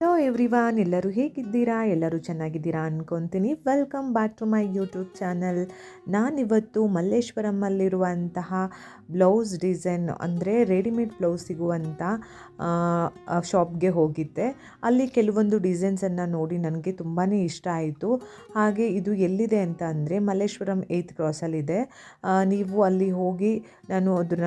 Hello everyone ಎಲ್ಲರೂ ಹೇಗಿದ್ದೀರಾ? ಎಲ್ಲರೂ ಚೆನ್ನಾಗಿದ್ದೀರಾ ಅನ್ಕೊತೀನಿ. Welcome back to my YouTube channel ನಾನಿವತ್ತು ಮಲ್ಲೇಶ್ವರಮ್ಮಲ್ಲಿರುವಂತಹ ಬ್ಲೌಸ್ ಡಿಸೈನ್ ಅಂದರೆ ರೆಡಿಮೇಡ್ ಬ್ಲೌಸ್ ಸಿಗುವಂಥ ಶಾಪ್ಗೆ ಹೋಗಿದ್ದೆ. ಅಲ್ಲಿ ಕೆಲವೊಂದು ಡಿಸೈನ್ಸನ್ನು ನೋಡಿ ನನಗೆ ತುಂಬಾ ಇಷ್ಟ ಆಯಿತು. ಹಾಗೆ ಇದು ಎಲ್ಲಿದೆ ಅಂತ ಅಂದರೆ ಮಲ್ಲೇಶ್ವರಂ ಏಯ್ತ್ ಕ್ರಾಸಲ್ಲಿದೆ ನೀವು ಅಲ್ಲಿ ಹೋಗಿ ನಾನು ಅದನ್ನ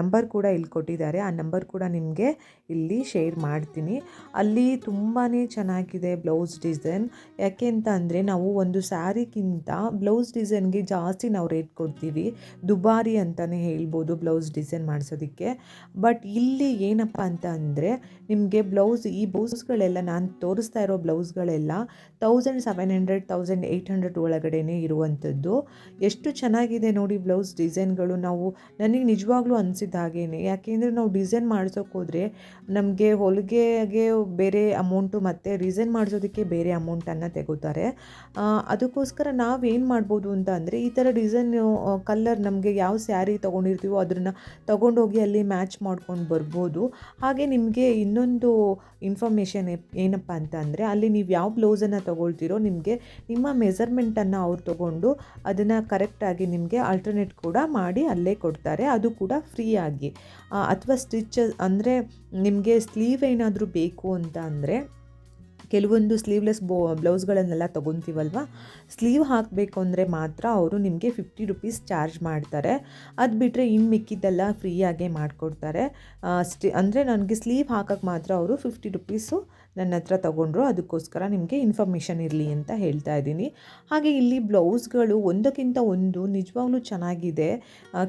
ನಂಬರ್ ಕೂಡ ಇಲ್ಲಿ ಕೊಟ್ಟಿದ್ದಾರೆ. ಆ ನಂಬರ್ ಕೂಡ ನಿಮಗೆ ಇಲ್ಲಿ ಶೇರ್ ಮಾಡ್ತೀನಿ. ಅಲ್ಲಿ ತುಂಬಾ ಚೆನ್ನಾಗಿದೆ ಬ್ಲೌಸ್ ಡಿಸೈನ್. ಯಾಕೆ ಅಂತ ಅಂದರೆ ನಾವು ಒಂದು ಸ್ಯಾರಿಗಿಂತ ಬ್ಲೌಸ್ ಡಿಸೈನ್ಗೆ ಜಾಸ್ತಿ ನಾವು ರೇಟ್ ಕೊಡ್ತೀವಿ. ದುಬಾರಿ ಅಂತಲೇ ಹೇಳ್ಬೋದು ಬ್ಲೌಸ್ ಡಿಸೈನ್ ಮಾಡಿಸೋದಕ್ಕೆ. ಬಟ್ ಇಲ್ಲಿ ಏನಪ್ಪ ಅಂತ ಅಂದರೆ ನಿಮಗೆ ಬ್ಲೌಸ್ ಈ ಬ್ಲೌಸ್ಗಳೆಲ್ಲ ನಾನು ತೋರಿಸ್ತಾ ಇರೋ ಬ್ಲೌಸ್ಗಳೆಲ್ಲ thousand seven hundred thousand eight hundred ಒಳಗಡೆನೇ ಇರುವಂಥದ್ದು. ಎಷ್ಟು ಚೆನ್ನಾಗಿದೆ ನೋಡಿ ಬ್ಲೌಸ್ ಡಿಸೈನ್ಗಳು. ನಾವು ನನಗೆ ನಿಜವಾಗ್ಲೂ ಅನಿಸಿದ ಹಾಗೇನೆ. ಯಾಕೆಂದರೆ ನಾವು ಡಿಸೈನ್ ಮಾಡಿಸೋಕ್ಕೋದ್ರೆ ನಮಗೆ ಹೊಲಿಗೆಗೆ ಬೇರೆ ಅಮೌಂಟು ಮತ್ತು ರೀಸನ್ ಮಾಡಿಸೋದಕ್ಕೆ ಬೇರೆ ಅಮೌಂಟನ್ನು ತೆಗೋತಾರೆ ಅದಕ್ಕೋಸ್ಕರ ಅದಕ್ಕೋಸ್ಕರ ಏನು ಮಾಡ್ಬೋದು ಅಂತ ಅಂದರೆ ಈ ಥರ ಡಿಸೈನ್ ಕಲ್ಲರ್ ನಮಗೆ ಯಾವ ಸ್ಯಾರಿ ತೊಗೊಂಡಿರ್ತೀವೋ ಅದನ್ನು ತೊಗೊಂಡೋಗಿ ಅಲ್ಲಿ ಮ್ಯಾಚ್ ಮಾಡ್ಕೊಂಡು ಬರ್ಬೋದು. ಹಾಗೆ ನಿಮಗೆ ಇನ್ನೊಂದು ಇನ್ಫಾರ್ಮೇಷನ್ ಏನಪ್ಪ ಅಂತ ಅಲ್ಲಿ ನೀವು ಯಾವ ಬ್ಲೌಸನ್ನು ತೊಗೊಳ್ತೀರೋ ನಿಮಗೆ ನಿಮ್ಮ ಮೆಸರ್ಮೆಂಟನ್ನು ಅವ್ರು ತೊಗೊಂಡು ಅದನ್ನು ಕರೆಕ್ಟಾಗಿ ನಿಮಗೆ ಆಲ್ಟರ್ನೇಟ್ ಕೂಡ ಮಾಡಿ ಅಲ್ಲೇ ಕೊಡ್ತಾರೆ. ಅದು ಕೂಡ ಫ್ರೀಯಾಗಿ ಅಥವಾ ಸ್ಟಿಚ್ ಅಂದರೆ ನಿಮಗೆ ಸ್ಲೀವ್ ಏನಾದರೂ ಬೇಕು ಅಂತ ಅಂದರೆ ಕೆಲವೊಂದು ಸ್ಲೀವ್ಲೆಸ್ ಬೋ ಬ್ಲೌಸ್ಗಳನ್ನೆಲ್ಲ ತೊಗೊತೀವಲ್ವ? ಸ್ಲೀವ್ ಹಾಕಬೇಕು ಅಂದರೆ ಮಾತ್ರ ಅವರು ನಿಮಗೆ ಫಿಫ್ಟಿ ರುಪೀಸ್ ಚಾರ್ಜ್ ಮಾಡ್ತಾರೆ. ಅದು ಬಿಟ್ಟರೆ ಇನ್ನು ಮಿಕ್ಕಿದ್ದೆಲ್ಲ ಫ್ರೀಯಾಗೆ ಮಾಡಿಕೊಡ್ತಾರೆ. ಸ್ಟಿ ಅಂದರೆ ನನಗೆ ಸ್ಲೀವ್ ಹಾಕೋಕ್ಕೆ ಮಾತ್ರ ಅವರು ಫಿಫ್ಟಿ ರುಪೀಸು ನನ್ನ ಹತ್ರ ತೊಗೊಂಡ್ರು, ಅದಕ್ಕೋಸ್ಕರ ನಿಮಗೆ ಇನ್ಫಾರ್ಮೇಷನ್ ಇರಲಿ ಅಂತ ಹೇಳ್ತಾ ಇದ್ದೀನಿ. ಹಾಗೆ ಇಲ್ಲಿ ಬ್ಲೌಸ್ಗಳು ಒಂದಕ್ಕಿಂತ ಒಂದು ನಿಜವಾಗ್ಲೂ ಚೆನ್ನಾಗಿದೆ.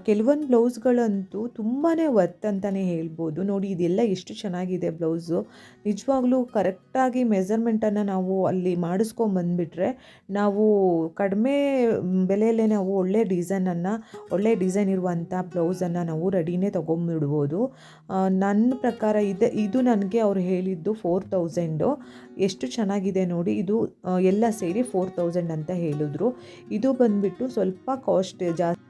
ಕೆಲವೊಂದು ಬ್ಲೌಸ್ಗಳಂತೂ ತುಂಬಾ ವರ್ತ್ ಅಂತಲೇ ಹೇಳ್ಬೋದು. ನೋಡಿ, ಇದೆಲ್ಲ ಎಷ್ಟು ಚೆನ್ನಾಗಿದೆ ಬ್ಲೌಸು. ನಿಜವಾಗ್ಲೂ ಕರೆಕ್ಟಾಗಿ ಮೆಸರ್ಮೆಂಟನ್ನು ನಾವು ಅಲ್ಲಿ ಮಾಡಿಸ್ಕೊಂಬಂದ್ಬಿಟ್ರೆ ನಾವು ಕಡಿಮೆ ಬೆಲೆಯಲ್ಲೇ ನಾವು ಒಳ್ಳೆ ಡಿಸೈನನ್ನು ಒಳ್ಳೆ ಡಿಸೈನ್ ಇರುವಂಥ ಬ್ಲೌಸನ್ನು ನಾವು ರೆಡಿನೇ ತೊಗೊಂಬಿಡ್ಬೋದು. ನನ್ನ ಪ್ರಕಾರ ಇದೆ, ಇದು ನನಗೆ ಅವ್ರು ಹೇಳಿದ್ದು ಫೋರ್ ತೌಸಂಡು ಎಷ್ಟು ಚೆನ್ನಾಗಿದೆ ನೋಡಿ, ಇದು ಎಲ್ಲ ಸೇರಿ ಫೋರ್ ತೌಸಂಡ್ ಅಂತ ಹೇಳಿದ್ರು. ಇದು ಬಂದುಬಿಟ್ಟು ಸ್ವಲ್ಪ ಕಾಸ್ಟ್ ಜಾಸ್ತಿ,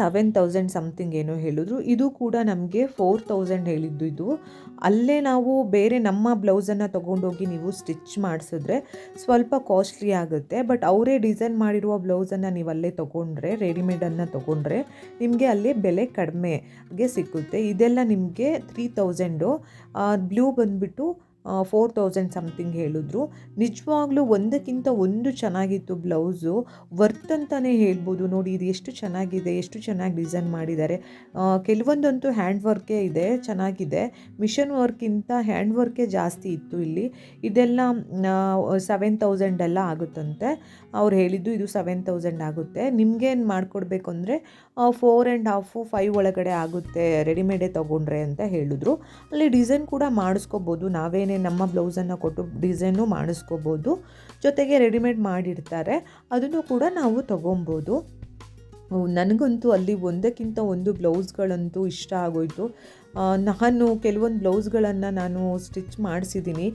ಸೆವೆನ್ ತೌಸಂಡ್ ಸಮಥಿಂಗ್ ಏನೋ ಹೇಳಿದ್ರು. ಇದು ಕೂಡ ನಮಗೆ ಫೋರ್ ತೌಸಂಡ್ ಹೇಳಿದ್ದು ಇದು. ಅಲ್ಲೇ ನಾವು ಬೇರೆ ನಮ್ಮ ಬ್ಲೌಸನ್ನು ತೊಗೊಂಡೋಗಿ ನೀವು ಸ್ಟಿಚ್ ಮಾಡಿಸಿದ್ರೆ ಸ್ವಲ್ಪ ಕಾಸ್ಟ್ಲಿ ಆಗುತ್ತೆ. ಬಟ್ ಅವರೇ ಡಿಸೈನ್ ಮಾಡಿರುವ ಬ್ಲೌಸನ್ನು ನೀವು ಅಲ್ಲೇ ತೊಗೊಂಡ್ರೆ, ರೆಡಿಮೇಡನ್ನು ತೊಗೊಂಡ್ರೆ ನಿಮಗೆ ಅಲ್ಲಿ ಬೆಲೆ ಕಡಿಮೆಗೆ ಸಿಕ್ಕುತ್ತೆ ಇದೆಲ್ಲ ನಿಮಗೆ ತ್ರೀ ತೌಸಂಡು. ಬ್ಲೂ ಬಂದುಬಿಟ್ಟು ಫೋರ್ ತೌಸಂಡ್ ಸಮಥಿಂಗ್ ಹೇಳಿದ್ರು. ನಿಜವಾಗ್ಲೂ ಒಂದಕ್ಕಿಂತ ಒಂದು ಚೆನ್ನಾಗಿತ್ತು ಬ್ಲೌಸು. ವರ್ತ್ ಅಂತಲೇ ಹೇಳ್ಬೋದು. ನೋಡಿ, ಇದು ಎಷ್ಟು ಚೆನ್ನಾಗಿದೆ, ಎಷ್ಟು ಚೆನ್ನಾಗಿ ಡಿಸೈನ್ ಮಾಡಿದ್ದಾರೆ. ಕೆಲವೊಂದಂತೂ ಹ್ಯಾಂಡ್ ವರ್ಕೇ ಇದೆ, ಚೆನ್ನಾಗಿದೆ. ಮಿಷನ್ ವರ್ಕಿಂತ ಹ್ಯಾಂಡ್ ವರ್ಕೇ ಜಾಸ್ತಿ ಇತ್ತು ಇಲ್ಲಿ. ಇದೆಲ್ಲ ಸೆವೆನ್ ತೌಸಂಡೆಲ್ಲ ಆಗುತ್ತಂತೆ. ಅವ್ರು ಹೇಳಿದ್ದು ಇದು ಸೆವೆನ್ ತೌಸಂಡ್ ಆಗುತ್ತೆ. ನಿಮ್ಗೇನು ಮಾಡಿಕೊಡ್ಬೇಕು ಅಂದರೆ ಫೋರ್ ಆ್ಯಂಡ್ ಹಾಫು ಫೈವ್ ಒಳಗಡೆ ಆಗುತ್ತೆ ರೆಡಿಮೇಡೇ ತೊಗೊಂಡ್ರೆ ಅಂತ ಹೇಳಿದ್ರು. ಅಲ್ಲಿ ಡಿಸೈನ್ ಕೂಡ ಮಾಡಿಸ್ಕೋಬೋದು. ನಾವೇನೇ ನಮ್ಮ ಬ್ಲೌಸನ್ನು ಕೊಟ್ಟು ಡಿಸೈನು ಮಾಡಿಸ್ಕೋಬೋದು. ಜೊತೆಗೆ ರೆಡಿಮೇಡ್ ಮಾಡಿರ್ತಾರೆ. ಅದನ್ನು ಕೂಡ ನಾವು ತೊಗೊಬೋದು. ನನಗಂತೂ ಅಲ್ಲಿ ಒಂದಕ್ಕಿಂತ ಒಂದು ಬ್ಲೌಸ್ಗಳಂತೂ ಇಷ್ಟ ಆಗೋಯ್ತು. ನಾನು ಕೆಲವೊಂದು ಬ್ಲೌಸ್ಗಳನ್ನು ನಾನು ಸ್ಟಿಚ್ ಮಾಡಿಸಿದ್ದೀನಿ.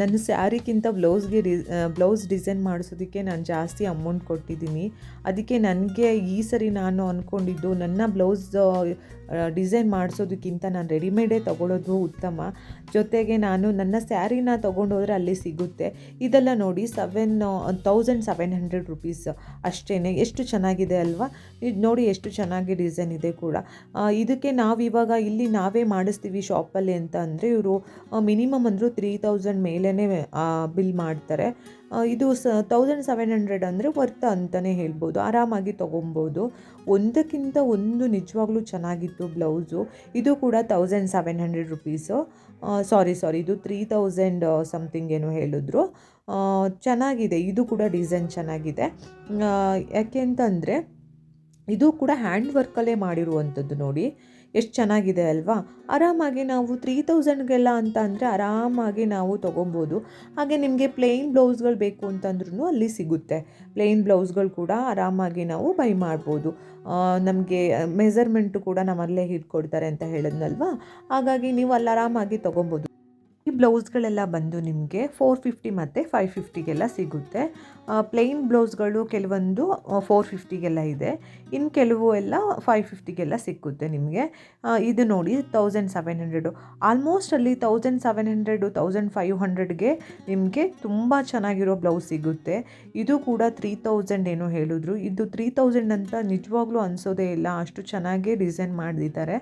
ನನ್ನ ಸ್ಯಾರಿಗಿಂತ ಬ್ಲೌಸ್ಗೆ ಡಿ ಬ್ಲೌಸ್ ಡಿಸೈನ್ ಮಾಡಿಸೋದಕ್ಕೆ ನಾನು ಜಾಸ್ತಿ ಅಮೌಂಟ್ ಕೊಟ್ಟಿದ್ದೀನಿ. ಅದಕ್ಕೆ ನನಗೆ ಈ ಸರಿ ನಾನು ಅಂದ್ಕೊಂಡಿದ್ದು ನನ್ನ ಬ್ಲೌಸ್ ಡಿಸೈನ್ ಮಾಡಿಸೋದಕ್ಕಿಂತ ನಾನು ರೆಡಿಮೇಡೇ ತೊಗೊಳೋದು ಉತ್ತಮ. ಜೊತೆಗೆ ನಾನು ನನ್ನ ಸ್ಯಾರಿನ ತೊಗೊಂಡೋದ್ರೆ ಅಲ್ಲಿ ಸಿಗುತ್ತೆ. ಇದೆಲ್ಲ ನೋಡಿ seven thousand seven hundred rupees ಅಷ್ಟೇ ಎಷ್ಟು ಚೆನ್ನಾಗಿದೆ ಅಲ್ವಾ? ಇದು ನೋಡಿ ಎಷ್ಟು ಚೆನ್ನಾಗಿ ಡಿಸೈನ್ ಇದೆ ಕೂಡ. ಇದಕ್ಕೆ ನಾವು ಇವಾಗ ಇಲ್ಲಿ ನಾವೇ ಮಾಡಿಸ್ತೀವಿ ಶಾಪಲ್ಲಿ ಅಂತ ಅಂದರೆ ಇವರು ಮಿನಿಮಮ್ ಅಂದರೂ ತ್ರೀ ತೌಸಂಡ್ ಮೇಲೇ ಬಿಲ್ ಮಾಡ್ತಾರೆ. ಇದು ಸ ತೌಸಂಡ್ ಸೆವೆನ್ ಹಂಡ್ರೆಡ್ ಅಂದರೆ ವರ್ತ್ ಅಂತಲೇ ಹೇಳ್ಬೋದು. ಆರಾಮಾಗಿ ತೊಗೊಬೋದು. ಒಂದಕ್ಕಿಂತ ಒಂದು ನಿಜವಾಗ್ಲೂ ಚೆನ್ನಾಗಿತ್ತು ಬ್ಲೌಸು. ಇದು ಕೂಡ thousand seven hundred rupees sorry sorry ಇದು ತ್ರೀ ತೌಸಂಡ್ ಸಮಥಿಂಗ್ ಏನೋ ಹೇಳಿದ್ರು. ಚೆನ್ನಾಗಿದೆ. ಇದು ಕೂಡ ಡಿಸೈನ್ ಚೆನ್ನಾಗಿದೆ. ಯಾಕೆ ಅಂತಂದರೆ ಇದು ಕೂಡ ಹ್ಯಾಂಡ್ ವರ್ಕಲ್ಲೇ ಮಾಡಿರುವಂಥದ್ದು ನೋಡಿ. ಎಷ್ಟು ಚೆನ್ನಾಗಿದೆ ಅಲ್ವಾ? ಆರಾಮಾಗಿ ನಾವು ತ್ರೀ ತೌಸಂಡ್ಗೆಲ್ಲ ಅಂತ ಅಂದರೆ ಆರಾಮಾಗಿ ನಾವು ತೊಗೊಬೋದು. ಹಾಗೆ ನಿಮಗೆ ಪ್ಲೇನ್ ಬ್ಲೌಸ್ಗಳು ಬೇಕು ಅಂತಂದ್ರೂ ಅಲ್ಲಿ ಸಿಗುತ್ತೆ. ಪ್ಲೇನ್ ಬ್ಲೌಸ್ಗಳು ಕೂಡ ಆರಾಮಾಗಿ ನಾವು ಬೈ ಮಾಡ್ಬೋದು. ನಮಗೆ ಮೆಸರ್ಮೆಂಟು ಕೂಡ ನಮ್ಮಲ್ಲೇ ಹಿಡ್ಕೊಡ್ತಾರೆ ಅಂತ ಹೇಳಿದ್ನಲ್ವಾ? ಹಾಗಾಗಿ ನೀವು ಅಲ್ಲಿ ಆರಾಮಾಗಿ ತೊಗೊಬೋದು. ಈ ಬ್ಲೌಸ್ಗಳೆಲ್ಲ ಬಂದು ನಿಮಗೆ ಫೋರ್ ಫಿಫ್ಟಿ ಮತ್ತು ಫೈವ್ ಫಿಫ್ಟಿಗೆಲ್ಲ ಸಿಗುತ್ತೆ. ಪ್ಲೇನ್ ಬ್ಲೌಸ್ಗಳು ಕೆಲವೊಂದು ಫೋರ್ ಫಿಫ್ಟಿಗೆಲ್ಲ ಇದೆ. ಇನ್ನು ಕೆಲವು ಎಲ್ಲ ಫೈವ್ ಫಿಫ್ಟಿಗೆಲ್ಲ ಸಿಕ್ಕುತ್ತೆ ನಿಮಗೆ. ಇದು ನೋಡಿ ತೌಸಂಡ್ ಸೆವೆನ್ ಹಂಡ್ರೆಡು ಆಲ್ಮೋಸ್ಟ್ ಅಲ್ಲಿ thousand seven hundred thousand five ಹಂಡ್ರೆಡ್ಗೆ ನಿಮಗೆ ತುಂಬ ಚೆನ್ನಾಗಿರೋ ಬ್ಲೌಸ್ ಸಿಗುತ್ತೆ. ಇದು ಕೂಡ ತ್ರೀ ತೌಸಂಡ್ ಏನೋ ಹೇಳಿದ್ರು. ಇದು ತ್ರೀ ತೌಸಂಡ್ ಅಂತ ನಿಜವಾಗ್ಲೂ ಅನಿಸೋದೇ ಇಲ್ಲ. ಅಷ್ಟು ಚೆನ್ನಾಗೇ ಡಿಸೈನ್ ಮಾಡಿದ್ದಾರೆ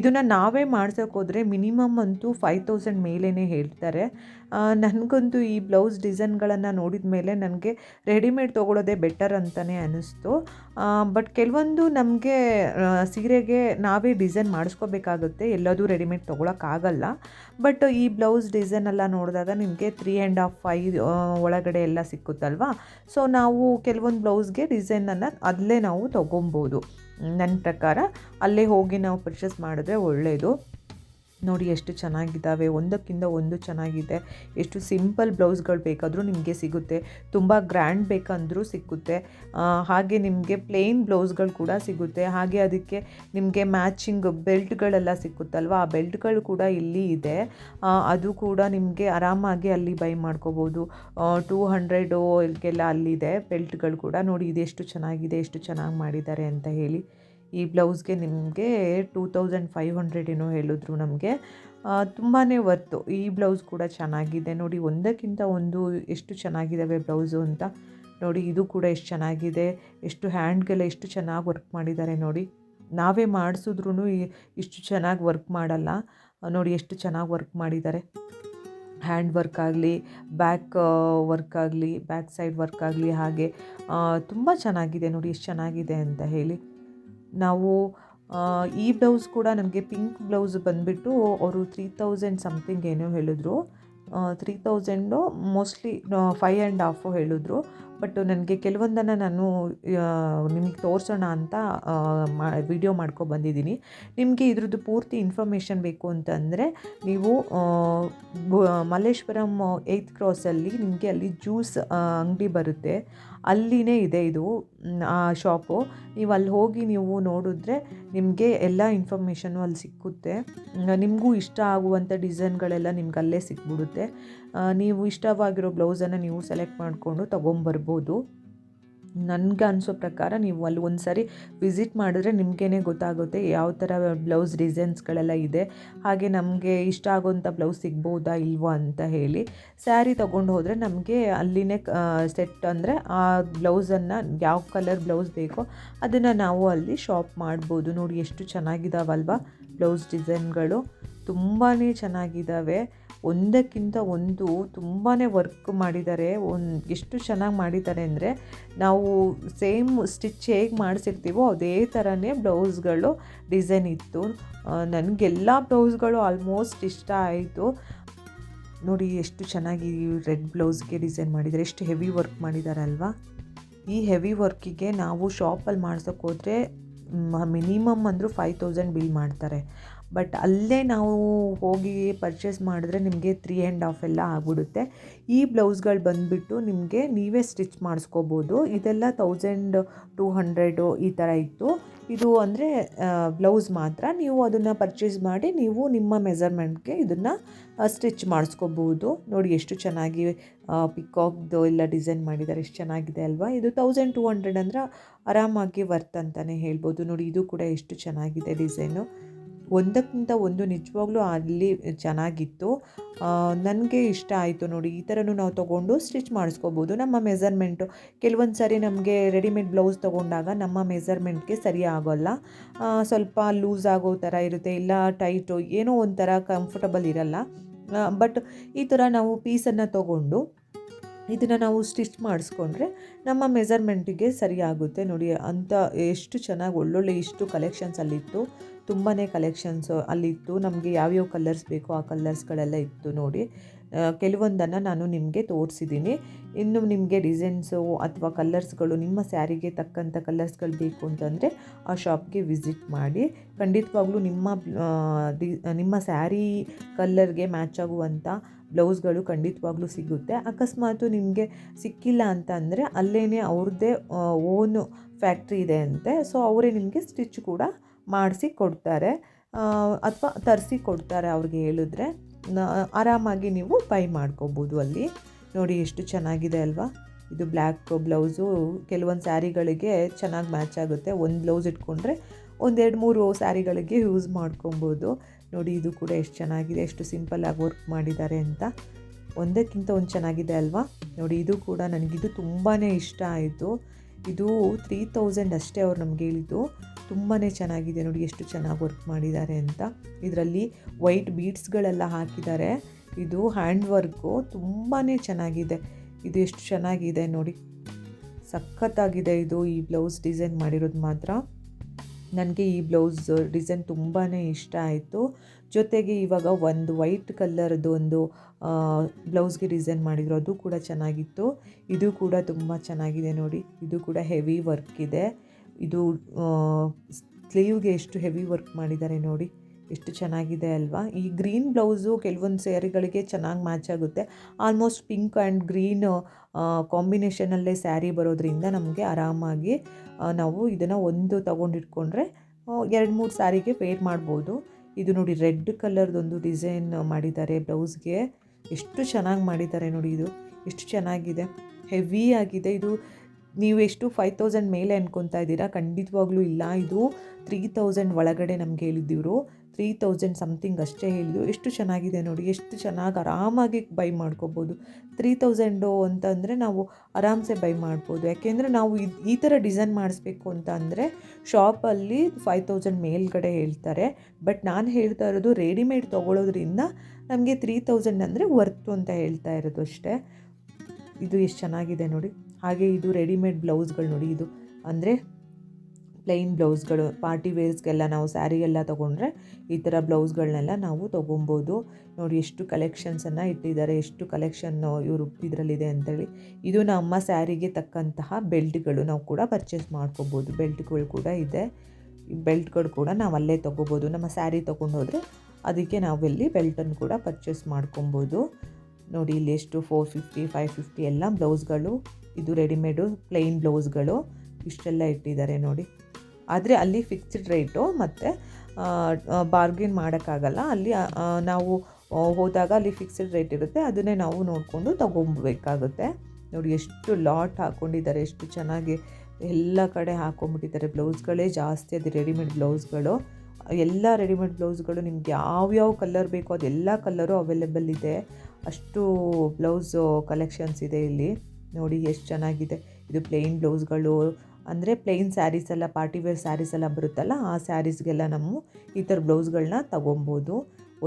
ಇದನ್ನು ನಾವೇ ಮಾಡ್ಸೋಕ್ಕೋದ್ರೆ ಮಿನಿಮಮ್ ಅಂತೂ ಫೈವ್ ತೌಸಂಡ್ ಮೇಲೇ ಹೇಳ್ತಾರೆ. ನನಗಂತೂ ಈ ಬ್ಲೌಸ್ ಡಿಸೈನ್ಗಳನ್ನು ನೋಡಿದ ಮೇಲೆ ನನಗೆ ರೆಡಿಮೇಡ್ ತೊಗೊಳೋದೇ ಬೆಟರ್ ಅಂತಲೇ ಅನ್ನಿಸ್ತು ಬಟ್ ಕೆಲವೊಂದು ನಮಗೆ ಸೀರೆಗೆ ನಾವೇ ಡಿಸೈನ್ ಮಾಡಿಸ್ಕೋಬೇಕಾಗುತ್ತೆ. ಎಲ್ಲದೂ ರೆಡಿಮೇಡ್ ತೊಗೊಳಕ್ಕಾಗಲ್ಲ. ಬಟ್ ಈ ಬ್ಲೌಸ್ ಡಿಸೈನ್ ಎಲ್ಲ ನೋಡಿದಾಗ ನಿಮಗೆ ತ್ರೀ ಆ್ಯಂಡ್ ಹಾಫ್ ಫೈವ್ ಒಳಗಡೆ ಎಲ್ಲ ಸಿಕ್ಕುತ್ತಲ್ವಾ? ಸೊ, ನಾವು ಕೆಲವೊಂದು ಬ್ಲೌಸ್ಗೆ ಡಿಸೈನನ್ನು ಅಲ್ಲೇ ನಾವು ತೊಗೊಬೋದು. ನನ್ನ ಪ್ರಕಾರ ಅಲ್ಲೇ ಹೋಗಿ ನಾವು ಪರ್ಚೇಸ್ ಮಾಡಿದ್ರೆ ಒಳ್ಳೆಯದು ನೋಡಿ ಎಷ್ಟು ಚೆನ್ನಾಗಿದ್ದಾವೆ, ಒಂದಕ್ಕಿಂತ ಒಂದು ಚೆನ್ನಾಗಿದೆ. ಎಷ್ಟು ಸಿಂಪಲ್ ಬ್ಲೌಸ್ಗಳು ಬೇಕಾದರೂ ನಿಮಗೆ ಸಿಗುತ್ತೆ. ತುಂಬ ಗ್ರ್ಯಾಂಡ್ ಬೇಕಂದರೂ ಸಿಕ್ಕುತ್ತೆ. ಹಾಗೆ ನಿಮಗೆ ಪ್ಲೇನ್ ಬ್ಲೌಸ್ಗಳು ಕೂಡ ಸಿಗುತ್ತೆ. ಹಾಗೆ ಅದಕ್ಕೆ ನಿಮಗೆ ಮ್ಯಾಚಿಂಗ್ ಬೆಲ್ಟ್ಗಳೆಲ್ಲ ಸಿಕ್ಕುತ್ತಲ್ವ? ಆ ಬೆಲ್ಟ್ಗಳು ಕೂಡ ಇಲ್ಲಿ ಇದೆ. ಅದು ಕೂಡ ನಿಮಗೆ ಆರಾಮಾಗಿ ಅಲ್ಲಿ ಬೈ ಮಾಡ್ಕೋಬೋದು. ಟೂ ಹಂಡ್ರೆಡ್ಗೆಲ್ಲ ಅಲ್ಲಿದೆ ಬೆಲ್ಟ್ಗಳು ಕೂಡ. ನೋಡಿ ಇದೆಷ್ಟು ಚೆನ್ನಾಗಿದೆ, ಎಷ್ಟು ಚೆನ್ನಾಗಿ ಮಾಡಿದ್ದಾರೆ ಅಂತ ಹೇಳಿ. ಈ ಬ್ಲೌಸ್ಗೆ ನಿಮಗೆ ಟೂ ತೌಸಂಡ್ ಫೈವ್ ಹಂಡ್ರೆಡ್ ಏನೋ ಹೇಳಿದ್ರು ನಮಗೆ. ತುಂಬಾ ವರ್ತು ಈ ಬ್ಲೌಸ್ ಕೂಡ ಚೆನ್ನಾಗಿದೆ. ನೋಡಿ, ಒಂದಕ್ಕಿಂತ ಒಂದು ಎಷ್ಟು ಚೆನ್ನಾಗಿದ್ದಾವೆ ಬ್ಲೌಸು ಅಂತ. ನೋಡಿ, ಇದು ಕೂಡ ಎಷ್ಟು ಚೆನ್ನಾಗಿದೆ. ಎಷ್ಟು ಹ್ಯಾಂಡ್ಗೆಲ್ಲ ಎಷ್ಟು ಚೆನ್ನಾಗಿ ವರ್ಕ್ ಮಾಡಿದ್ದಾರೆ ನೋಡಿ. ನಾವೇ ಮಾಡಿಸಿದ್ರೂ ಇಷ್ಟು ಚೆನ್ನಾಗಿ ವರ್ಕ್ ಮಾಡಲ್ಲ. ನೋಡಿ, ಎಷ್ಟು ಚೆನ್ನಾಗಿ ವರ್ಕ್ ಮಾಡಿದ್ದಾರೆ. ಹ್ಯಾಂಡ್ ವರ್ಕ್ ಆಗಲಿ ಬ್ಯಾಕ್ ವರ್ಕ್ ಆಗಲಿ ಬ್ಯಾಕ್ ಸೈಡ್ ವರ್ಕ್ ಆಗಲಿ ಹಾಗೆ. ತುಂಬ ಚೆನ್ನಾಗಿದೆ ನೋಡಿ, ಎಷ್ಟು ಚೆನ್ನಾಗಿದೆ ಅಂತ ಹೇಳಿ. ನಾವು ಈ ಬ್ಲೌಸ್ ಕೂಡ ನಮಗೆ ಪಿಂಕ್ ಬ್ಲೌಸ್ ಬಂದುಬಿಟ್ಟು ಅವರು ತ್ರೀ ತೌಸಂಡ್ ಸಮಥಿಂಗ್ ಏನೋ ಹೇಳಿದ್ರು. Three thousand mostly five and half ಹೇಳಿದ್ರು. ಬಟ್ ನನಗೆ ಕೆಲವೊಂದನ್ನು ನಾನು ನಿಮಗೆ ತೋರಿಸೋಣ ಅಂತ ಮಾ ವಿಡಿಯೋ ಬಂದಿದ್ದೀನಿ. ನಿಮಗೆ ಇದ್ರದ್ದು ಪೂರ್ತಿ ಇನ್ಫಾರ್ಮೇಷನ್ ಬೇಕು ಅಂತಂದರೆ ನೀವು ಮಲ್ಲೇಶ್ವರಂ ಏಯ್ತ್ ಕ್ರಾಸಲ್ಲಿ ನಿಮಗೆ ಅಲ್ಲಿ ಜ್ಯೂಸ್ ಅಂಗಡಿ ಬರುತ್ತೆ. ಅಲ್ಲಿನೇ ಇದೆ ಇದು. ಆ ಶಾಪು, ನೀವು ಅಲ್ಲಿ ಹೋಗಿ ನೀವು ನೋಡಿದ್ರೆ ನಿಮಗೆ ಎಲ್ಲ ಇನ್ಫಾರ್ಮೇಷನು ಅಲ್ಲಿ ಸಿಕ್ಕುತ್ತೆ. ನಿಮಗೂ ಇಷ್ಟ ಆಗುವಂಥ ಡಿಸೈನ್ಗಳೆಲ್ಲ ನಿಮ್ಗೆ ಅಲ್ಲೇ ಸಿಕ್ಬಿಡುತ್ತೆ ನೀವು ಇಷ್ಟವಾಗಿರೋ ಬ್ಲೌಸನ್ನು ನೀವು ಸೆಲೆಕ್ಟ್ ಮಾಡಿಕೊಂಡು ತೊಗೊಂಬರ್ಬೋದು. ನನಗೆ ಅನಿಸೋ ಪ್ರಕಾರ ನೀವು ಅಲ್ಲಿ ಒಂದು ಸಾರಿ ವಿಸಿಟ್ ಮಾಡಿದ್ರೆ ನಿಮಗೇನೆ ಗೊತ್ತಾಗುತ್ತೆ ಯಾವ ಥರ ಬ್ಲೌಸ್ ಡಿಸೈನ್ಸ್ಗಳೆಲ್ಲ ಇದೆ. ಹಾಗೆ ನಮಗೆ ಇಷ್ಟ ಆಗೋಂಥ ಬ್ಲೌಸ್ ಸಿಗ್ಬೋದಾ ಇಲ್ವಾ ಅಂತ ಹೇಳಿ ಸ್ಯಾರಿ ತೊಗೊಂಡು ಹೋದರೆ ನಮಗೆ ಅಲ್ಲಿನೇ ಸೆಟ್ ಅಂದರೆ ಆ ಬ್ಲೌಸನ್ನು ಯಾವ ಕಲರ್ ಬ್ಲೌಸ್ ಬೇಕೋ ಅದನ್ನು ನಾವು ಅಲ್ಲಿ ಶಾಪ್ ಮಾಡ್ಬೋದು. ನೋಡಿ ಎಷ್ಟು ಚೆನ್ನಾಗಿದಾವಲ್ವ ಬ್ಲೌಸ್ ಡಿಸೈನ್ಗಳು. ತುಂಬಾ ಚೆನ್ನಾಗಿದ್ದಾವೆ ಒಂದಕ್ಕಿಂತ ಒಂದು ತುಂಬಾ ವರ್ಕ್ ಮಾಡಿದ್ದಾರೆ. ಒಂದು ಎಷ್ಟು ಚೆನ್ನಾಗಿ ಮಾಡಿದ್ದಾರೆ ಅಂದರೆ ನಾವು ಸೇಮ್ ಸ್ಟಿಚ್ ಹೇಗೆ ಮಾಡಿಸಿರ್ತೀವೋ ಅದೇ ಥರನೇ ಬ್ಲೌಸ್ಗಳು ಡಿಸೈನ್ ಇತ್ತು. ನನಗೆಲ್ಲ ಬ್ಲೌಸ್ಗಳು ಆಲ್ಮೋಸ್ಟ್ ಇಷ್ಟ ಆಯಿತು. ನೋಡಿ, ಎಷ್ಟು ಚೆನ್ನಾಗಿ ರೆಡ್ ಬ್ಲೌಸ್ಗೆ ಡಿಸೈನ್ ಮಾಡಿದ್ದಾರೆ. ಎಷ್ಟು ಹೆವಿ ವರ್ಕ್ ಮಾಡಿದ್ದಾರೆ ಅಲ್ವಾ? ಈ ಹೆವಿ ವರ್ಕಿಗೆ ನಾವು ಶಾಪಲ್ಲಿ ಮಾಡ್ಸೋಕ್ಕೋದ್ರೆ ಮಿನಿಮಮ್ ಅಂದರೂ ಫೈವ್ ತೌಸಂಡ್ ಬಿಲ್ ಮಾಡ್ತಾರೆ. ಬಟ್ ಅಲ್ಲೇ ನಾವು ಹೋಗಿ ಪರ್ಚೇಸ್ ಮಾಡಿದ್ರೆ ನಿಮಗೆ ತ್ರೀ ಆ್ಯಂಡ್ ಹಾಫ್ ಎಲ್ಲ ಆಗ್ಬಿಡುತ್ತೆ. ಈ ಬ್ಲೌಸ್ಗಳು ಬಂದುಬಿಟ್ಟು ನಿಮಗೆ ನೀವೇ ಸ್ಟಿಚ್ ಮಾಡಿಸ್ಕೋಬೋದು. ಇದೆಲ್ಲ ತೌಸಂಡ್ ಟೂ ಹಂಡ್ರೆಡು ಈ ಥರ ಇತ್ತು. ಇದು ಅಂದರೆ ಬ್ಲೌಸ್ ಮಾತ್ರ. ನೀವು ಅದನ್ನು ಪರ್ಚೇಸ್ ಮಾಡಿ ನೀವು ನಿಮ್ಮ ಮೆಸರ್ಮೆಂಟ್ಗೆ ಇದನ್ನು ಸ್ಟಿಚ್ ಮಾಡಿಸ್ಕೋಬೋದು. ನೋಡಿ ಎಷ್ಟು ಚೆನ್ನಾಗಿ ಪಿಕಾಕ್ದು ಎಲ್ಲ ಡಿಸೈನ್ ಮಾಡಿದ್ದಾರೆ. ಎಷ್ಟು ಚೆನ್ನಾಗಿದೆ ಅಲ್ವಾ? ಇದು ತೌಸಂಡ್ ಟೂ ಹಂಡ್ರೆಡ್ ಅಂದ್ರೆ ಆರಾಮಾಗಿ ವರ್ತ್ ಅಂತಲೇ ಹೇಳ್ಬೋದು. ನೋಡಿ ಇದು ಕೂಡ ಎಷ್ಟು ಚೆನ್ನಾಗಿದೆ ಡಿಸೈನು. ಒಂದಕ್ಕಿಂತ ಒಂದು ನಿಜವಾಗ್ಲೂ ಅಲ್ಲಿ ಚೆನ್ನಾಗಿತ್ತು. ನನಗೆ ಇಷ್ಟ ಆಯಿತು ನೋಡಿ, ಈ ಥರನೂ ನಾವು ತೊಗೊಂಡು ಸ್ಟಿಚ್ ಮಾಡಿಸ್ಕೋಬೋದು. ನಮ್ಮ ಮೆಸರ್ಮೆಂಟು ಕೆಲವೊಂದು ಸಾರಿ ನಮಗೆ ರೆಡಿಮೇಡ್ ಬ್ಲೌಸ್ ತೊಗೊಂಡಾಗ ನಮ್ಮ ಮೆಸರ್ಮೆಂಟ್ಗೆ ಸರಿ ಆಗೋಲ್ಲ. ಸ್ವಲ್ಪ ಲೂಸ್ ಆಗೋ ಥರ ಇರುತ್ತೆ, ಇಲ್ಲ ಟೈಟು, ಏನೋ ಒಂಥರ ಕಂಫರ್ಟಬಲ್ ಇರಲ್ಲ. ಬಟ್ ಈ ಥರ ನಾವು ಪೀಸನ್ನು ತೊಗೊಂಡು ಇದನ್ನು ನಾವು ಸ್ಟಿಚ್ ಮಾಡಿಸ್ಕೊಂಡ್ರೆ ನಮ್ಮ ಮೆಸರ್ಮೆಂಟಿಗೆ ಸರಿಯಾಗುತ್ತೆ ನೋಡಿ. ಅಂಥ ಎಷ್ಟು ಚೆನ್ನಾಗಿ ಒಳ್ಳೊಳ್ಳೆ ಇಷ್ಟು ಕಲೆಕ್ಷನ್ಸ್ ಅಲ್ಲಿತ್ತು. ತುಂಬಾ ಕಲೆಕ್ಷನ್ಸು ಅಲ್ಲಿತ್ತು ನಮಗೆ ಯಾವ್ಯಾವ ಕಲರ್ಸ್ ಬೇಕೋ ಆ ಕಲರ್ಸ್ಗಳೆಲ್ಲ ಇತ್ತು ನೋಡಿ. ಕೆಲವೊಂದನ್ನು ನಾನು ನಿಮಗೆ ತೋರಿಸಿದ್ದೀನಿ ಇನ್ನು ನಿಮಗೆ ಡಿಸೈನ್ಸು ಅಥವಾ ಕಲರ್ಸ್ಗಳು ನಿಮ್ಮ ಸ್ಯಾರಿಗೆ ತಕ್ಕಂಥ ಕಲರ್ಸ್ಗಳು ಬೇಕು ಅಂತಂದರೆ ಆ ಶಾಪ್ಗೆ ವಿಸಿಟ್ ಮಾಡಿ. ಖಂಡಿತವಾಗ್ಲೂ ನಿಮ್ಮ ನಿಮ್ಮ ಸ್ಯಾರಿ ಕಲ್ಲರ್ಗೆ ಮ್ಯಾಚ್ ಆಗುವಂಥ ಬ್ಲೌಸ್ಗಳು ಖಂಡಿತವಾಗ್ಲೂ ಸಿಗುತ್ತೆ. ಅಕಸ್ಮಾತು ನಿಮಗೆ ಸಿಕ್ಕಿಲ್ಲ ಅಂತ ಅಂದರೆ ಅಲ್ಲೇ ಅವ್ರದ್ದೇ ಓನು ಫ್ಯಾಕ್ಟ್ರಿ ಇದೆ ಅಂತೆ. ಸೊ ಅವರೇ ನಿಮಗೆ ಸ್ಟಿಚ್ ಕೂಡ ಮಾಡಿಸಿ ಕೊಡ್ತಾರೆ. ಅಥವಾ ತರಿಸಿ ಕೊಡ್ತಾರೆ ಅವ್ರಿಗೆ ಹೇಳಿದ್ರೆ. ಆರಾಮಾಗಿ ನೀವು ಬೈ ಮಾಡ್ಕೋಬೋದು ಅಲ್ಲಿ. ನೋಡಿ ಎಷ್ಟು ಚೆನ್ನಾಗಿದೆ ಅಲ್ವಾ? ಇದು ಬ್ಲ್ಯಾಕ್ ಬ್ಲೌಸು. ಕೆಲವೊಂದು ಸ್ಯಾರಿಗಳಿಗೆ ಚೆನ್ನಾಗಿ ಮ್ಯಾಚ್ ಆಗುತ್ತೆ. ಒಂದು ಬ್ಲೌಸ್ ಇಟ್ಕೊಂಡ್ರೆ ಒಂದೆರಡು ಮೂರು ಸ್ಯಾರಿಗಳಿಗೆ ಯೂಸ್ ಮಾಡ್ಕೊಬೋದು. ನೋಡಿ ಇದು ಕೂಡ ಎಷ್ಟು ಚೆನ್ನಾಗಿದೆ. ಎಷ್ಟು ಸಿಂಪಲ್ಲಾಗಿ ವರ್ಕ್ ಮಾಡಿದ್ದಾರೆ ಅಂತ. ಒಂದಕ್ಕಿಂತ ಒಂದು ಚೆನ್ನಾಗಿದೆ ಅಲ್ವಾ? ನೋಡಿ ಇದು ಕೂಡ ನನಗಿದು ತುಂಬಾ ಇಷ್ಟ ಆಯಿತು. ಇದು ತ್ರೀ ತೌಸಂಡ್ ಅಷ್ಟೇ ಅವ್ರು ನಮಗೆ ಹೇಳಿದ್ದು. ತುಂಬಾ ಚೆನ್ನಾಗಿದೆ ನೋಡಿ ಎಷ್ಟು ಚೆನ್ನಾಗಿ ವರ್ಕ್ ಮಾಡಿದ್ದಾರೆ ಅಂತ. ಇದರಲ್ಲಿ ವೈಟ್ ಬೀಡ್ಸ್ಗಳೆಲ್ಲ ಹಾಕಿದ್ದಾರೆ. ಇದು ಹ್ಯಾಂಡ್ ವರ್ಕು ತುಂಬಾ ಚೆನ್ನಾಗಿದೆ. ಇದು ಎಷ್ಟು ಚೆನ್ನಾಗಿದೆ ನೋಡಿ. ಸಖತ್ತಾಗಿದೆ ಇದು ಈ ಬ್ಲೌಸ್ ಡಿಸೈನ್ ಮಾಡಿರೋದು ಮಾತ್ರ. ನನಗೆ ಈ ಬ್ಲೌಸ್ ಡಿಸೈನ್ ತುಂಬಾ ಇಷ್ಟ ಆಯಿತು. ಜೊತೆಗೆ ಇವಾಗ ಒಂದು ವೈಟ್ ಕಲ್ಲರ್ದು ಒಂದು ಬ್ಲೌಸ್ಗೆ ಡಿಸೈನ್ ಮಾಡಿದ್ರು, ಅದು ಕೂಡ ಚೆನ್ನಾಗಿತ್ತು. ಇದು ಕೂಡ ತುಂಬ ಚೆನ್ನಾಗಿದೆ ನೋಡಿ. ಇದು ಕೂಡ ಹೆವಿ ವರ್ಕ್ ಇದೆ. ಇದು ಸ್ಲೀವ್ಗೆ ಎಷ್ಟು ಹೆವಿ ವರ್ಕ್ ಮಾಡಿದ್ದಾರೆ ನೋಡಿ. ಎಷ್ಟು ಚೆನ್ನಾಗಿದೆ ಅಲ್ವಾ? ಈ ಗ್ರೀನ್ ಬ್ಲೌಸು ಕೆಲವೊಂದು ಸ್ಯಾರಿಗಳಿಗೆ ಚೆನ್ನಾಗಿ ಮ್ಯಾಚ್ ಆಗುತ್ತೆ. ಆಲ್ಮೋಸ್ಟ್ ಪಿಂಕ್ ಆ್ಯಂಡ್ ಗ್ರೀನ್ ಕಾಂಬಿನೇಷನಲ್ಲೇ ಸ್ಯಾರಿ ಬರೋದ್ರಿಂದ ನಮಗೆ ಆರಾಮಾಗಿ ನಾವು ಇದನ್ನು ಒಂದು ತೊಗೊಂಡಿಟ್ಕೊಂಡ್ರೆ ಎರಡು ಮೂರು ಸ್ಯಾರಿಗೆ ವೇರ್ ಮಾಡ್ಬೋದು. ಇದು ನೋಡಿ ರೆಡ್ ಕಲರ್ದೊಂದು ಡಿಸೈನ್ ಮಾಡಿದ್ದಾರೆ ಬ್ಲೌಸ್ಗೆ. ಎಷ್ಟು ಚೆನ್ನಾಗಿ ಮಾಡಿದ್ದಾರೆ ನೋಡಿ ಇದು. ಎಷ್ಟು ಚೆನ್ನಾಗಿದೆ. ಹೆವಿ ಆಗಿದೆ ಇದು. ನೀವು ಎಷ್ಟು ಫೈವ್ ತೌಸಂಡ್ ಮೇಲೆ ಅನ್ಕೊತಾ ಇದ್ದೀರಾ? ಖಂಡಿತವಾಗ್ಲೂ ಇಲ್ಲ. ಇದು ತ್ರೀ ತೌಸಂಡ್ ಒಳಗಡೆ ನಮ್ಗೆ ಹೇಳಿದ್ದಿವರು ತ್ರೀ ತೌಸಂಡ್ ಸಮಥಿಂಗ್ ಅಷ್ಟೇ ಹೇಳಿದ್ರು. ಎಷ್ಟು ಚೆನ್ನಾಗಿದೆ ನೋಡಿ, ಎಷ್ಟು ಚೆನ್ನಾಗಿ ಆರಾಮಾಗಿ ಬೈ ಮಾಡ್ಕೋಬೋದು. ತ್ರೀ ತೌಸಂಡು ಅಂತಂದರೆ ನಾವು ಆರಾಮ್ಸೆ ಬೈ ಮಾಡ್ಬೋದು. ಯಾಕೆಂದರೆ ನಾವು ಈ ಥರ ಡಿಸೈನ್ ಮಾಡಿಸ್ಬೇಕು ಅಂತ ಅಂದರೆ ಶಾಪಲ್ಲಿ ಫೈವ್ ತೌಸಂಡ್ ಮೇಲ್ಗಡೆ ಹೇಳ್ತಾರೆ. ಬಟ್ ನಾನು ಹೇಳ್ತಾ ಇರೋದು ರೆಡಿಮೇಡ್ ತೊಗೊಳೋದ್ರಿಂದ ನಮಗೆ ತ್ರೀ ತೌಸಂಡ್ ಅಂದರೆ ವರ್ತು ಅಂತ ಹೇಳ್ತಾ ಇರೋದು ಅಷ್ಟೇ. ಇದು ಎಷ್ಟು ಚೆನ್ನಾಗಿದೆ ನೋಡಿ. ಹಾಗೆ ಇದು ರೆಡಿಮೇಡ್ ಬ್ಲೌಸ್ಗಳು ನೋಡಿ, ಇದು ಅಂದರೆ ಪ್ಲೈನ್ ಬ್ಲೌಸ್ಗಳು, ಪಾರ್ಟಿ ವೇರ್ಸ್ಗೆಲ್ಲ ನಾವು ಸ್ಯಾರಿಗೆಲ್ಲ ತೊಗೊಂಡ್ರೆ ಈ ಥರ ಬ್ಲೌಸ್ಗಳನ್ನೆಲ್ಲ ನಾವು ತೊಗೊಬೋದು. ನೋಡಿ ಎಷ್ಟು ಕಲೆಕ್ಷನ್ಸನ್ನು ಇಟ್ಟಿದ್ದಾರೆ, ಎಷ್ಟು ಕಲೆಕ್ಷನ್ನು ಇವರು ಇದರಲ್ಲಿದೆ ಅಂತೇಳಿ. ಇದು ನಮ್ಮ ಸ್ಯಾರಿಗೆ ತಕ್ಕಂತಹ ಬೆಲ್ಟ್ಗಳು ನಾವು ಕೂಡ ಪರ್ಚೇಸ್ ಮಾಡ್ಕೋಬೋದು. ಬೆಲ್ಟ್ಗಳು ಕೂಡ ಇದೆ. ಬೆಲ್ಟ್ಗಳು ಕೂಡ ನಾವು ಅಲ್ಲೇ ತೊಗೋಬೋದು. ನಮ್ಮ ಸ್ಯಾರಿ ತೊಗೊಂಡೋದ್ರೆ ಅದಕ್ಕೆ ನಾವಿಲ್ಲಿ ಬೆಲ್ಟನ್ನು ಕೂಡ ಪರ್ಚೇಸ್ ಮಾಡ್ಕೊಬೋದು. ನೋಡಿ ಇಲ್ಲಿ ಎಷ್ಟು ಫೋರ್ ಫಿಫ್ಟಿ ಫೈವ್ ಫಿಫ್ಟಿ ಎಲ್ಲ ಬ್ಲೌಸ್ಗಳು, ಇದು ರೆಡಿಮೇಡು ಪ್ಲೈನ್ ಬ್ಲೌಸ್ಗಳು, ಇಷ್ಟೆಲ್ಲ ಇಟ್ಟಿದ್ದಾರೆ ನೋಡಿ. ಆದರೆ ಅಲ್ಲಿ ಫಿಕ್ಸ್ಡ್ ರೇಟು ಮತ್ತು ಬಾರ್ಗೇನ್ ಮಾಡೋಕ್ಕಾಗಲ್ಲ. ಅಲ್ಲಿ ನಾವು ಹೋದಾಗ ಅಲ್ಲಿ ಫಿಕ್ಸ್ಡ್ ರೇಟ್ ಇರುತ್ತೆ. ಅದನ್ನೇ ನಾವು ನೋಡಿಕೊಂಡು ತೊಗೊಬೇಕಾಗುತ್ತೆ ನೋಡಿ, ಎಷ್ಟು ಲಾಟ್ ಹಾಕ್ಕೊಂಡಿದ್ದಾರೆ ಎಷ್ಟು ಚೆನ್ನಾಗಿ ಎಲ್ಲ ಕಡೆ ಹಾಕ್ಕೊಂಬಿಟ್ಟಿದ್ದಾರೆ ಬ್ಲೌಸ್ಗಳೇ ಜಾಸ್ತಿ ಅದು ರೆಡಿಮೇಡ್ ಬ್ಲೌಸ್ಗಳು. ಎಲ್ಲ ರೆಡಿಮೇಡ್ ಬ್ಲೌಸ್ಗಳು ನಿಮ್ಗೆ ಯಾವ್ಯಾವ ಕಲರ್ ಬೇಕೋ ಅದೆಲ್ಲ ಕಲರು ಅವೈಲೇಬಲ್ ಇದೆ. ಅಷ್ಟು ಬ್ಲೌಸ್ ಕಲೆಕ್ಷನ್ಸ್ ಇದೆ ಇಲ್ಲಿ. ನೋಡಿ, ಎಷ್ಟು ಚೆನ್ನಾಗಿದೆ. ಇದು ಪ್ಲೇನ್ ಬ್ಲೌಸ್ಗಳು ಅಂದರೆ ಪ್ಲೇನ್ ಸ್ಯಾರೀಸ್ ಎಲ್ಲ ಪಾರ್ಟಿ ವೇರ್ ಸ್ಯಾರೀಸ್ ಎಲ್ಲ ಬರುತ್ತಲ್ಲ, ಆ ಸ್ಯಾರೀಸ್ಗೆಲ್ಲ ನಾವು ಈ ಥರ ಬ್ಲೌಸ್ಗಳನ್ನ ತಗೊಬೋದು.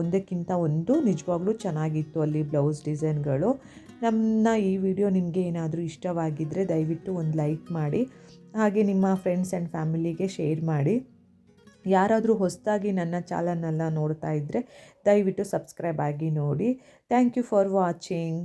ಒಂದಕ್ಕಿಂತ ಒಂದು ನಿಜವಾಗ್ಲೂ ಚೆನ್ನಾಗಿತ್ತು ಅಲ್ಲಿ ಬ್ಲೌಸ್ ಡಿಸೈನ್ಗಳು ನಮ್ಮ ಈ ವಿಡಿಯೋ ನಿಮಗೆ ಏನಾದರೂ ಇಷ್ಟವಾಗಿದ್ದರೆ ದಯವಿಟ್ಟು ಒಂದು ಲೈಕ್ ಮಾಡಿ, ಹಾಗೆ ನಿಮ್ಮ ಫ್ರೆಂಡ್ಸ್ ಆ್ಯಂಡ್ ಫ್ಯಾಮಿಲಿಗೆ ಶೇರ್ ಮಾಡಿ. ಯಾರಾದರೂ ಹೊಸದಾಗಿ ನನ್ನ ಚಾನಲ್ನೆಲ್ಲ ನೋಡ್ತಾ ಇದ್ದರೆ ದಯವಿಟ್ಟು ಸಬ್ಸ್ಕ್ರೈಬ್ ಆಗಿ ನೋಡಿ. Thank you for watching